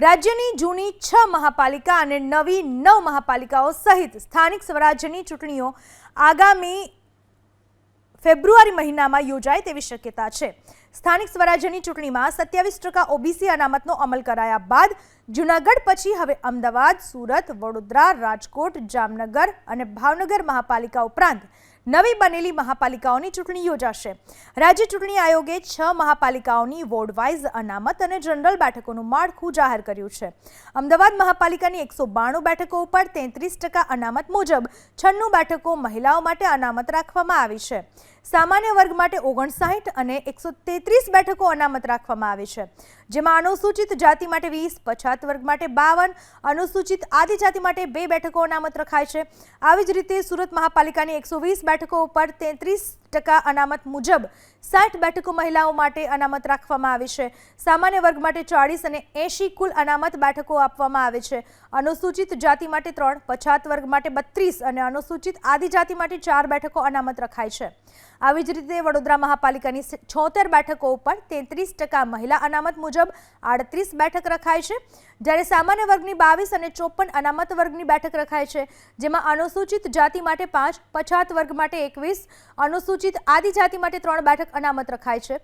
રાજ્યની જૂની છ મહાપાલિકા અને નવી નવ મહાપાલિકાઓ સહિત સ્થાનિક સ્વરાજ્યની ચૂંટણીઓ આગામી ફેબ્રુઆરી મહિનામાં યોજાય તેવી શક્યતા છે. સ્થાનિક સ્વરાજ્યની ચૂંટણીમાં સત્યાવીસ ટકા ઓબીસી અનામતનો અમલ કરાયા બાદ જૂનાગઢ પછી હવે અમદાવાદ, સુરત, વડોદરા, રાજકોટ, જામનગર અને ભાવનગર મહાપાલિકા ઉપરાંત નવી બનેલી મહાપાલિકાઓની ચૂંટણી યોજાશે. રાજ્ય ચૂંટણી આયોગે છ મહાપાલિકાઓની વોર્ડ વાઇઝ અનામત અને જનરલ બેઠકોનું માળખું જાહેર કર્યું છે. અમદાવાદ મહાપાલિકાની એકસો બાણું બેઠકો ઉપર તેત્રીસ ટકા અનામત મુજબ છન્નું બેઠકો મહિલાઓ માટે અનામત રાખવામાં આવી છે. સામાન્ય વર્ગ માટે ઓગણસાઠ અને એકસો તેત્રીસ બેઠકો અનામત રાખવામાં આવી છે, જેમાં અનુસૂચિત જાતિ માટે વીસ, પછાત વર્ગ માટે બાવન, અનુસૂચિત આદિજાતિ માટે બે બેઠકો અનામત રખાય છે. આવી જ રીતે સુરત મહાપાલિકાની એકસો વીસ બેઠકો ઉપર તેત્રીસ ટકા અનામત મુજબ સાઠ બેઠકો મહિલાઓ માટે અનામત રાખવામાં આવી છે. સામાન્ય વર્ગ માટે ચાળીસ અને એંશી કુલ અનામત બેઠકો આપવામાં આવે છે. અનુસૂચિત જાતિ માટે ત્રણ, પછાત વર્ગ માટે બત્રીસ અને અનુસૂચિત આદિજાતિ માટે ચાર બેઠકો અનામત રખાય છે. આવી જ રીતે વડોદરા મહાપાલિકાની છોતેર બેઠકો ઉપર તેત્રીસ ટકા મહિલા અનામત મુજબ આડત્રીસ બેઠક રખાય છે. જ્યારે સામાન્ય વર્ગની બાવીસ અને ચોપન અનામત વર્ગની બેઠક રખાય છે, જેમાં અનુસૂચિત જાતિ માટે પાંચ, પછાત વર્ગ માટે એકવીસ, અનુસૂચિત આદિજાતિ માટે ત્રણ બેઠક અનામત રખાય છે.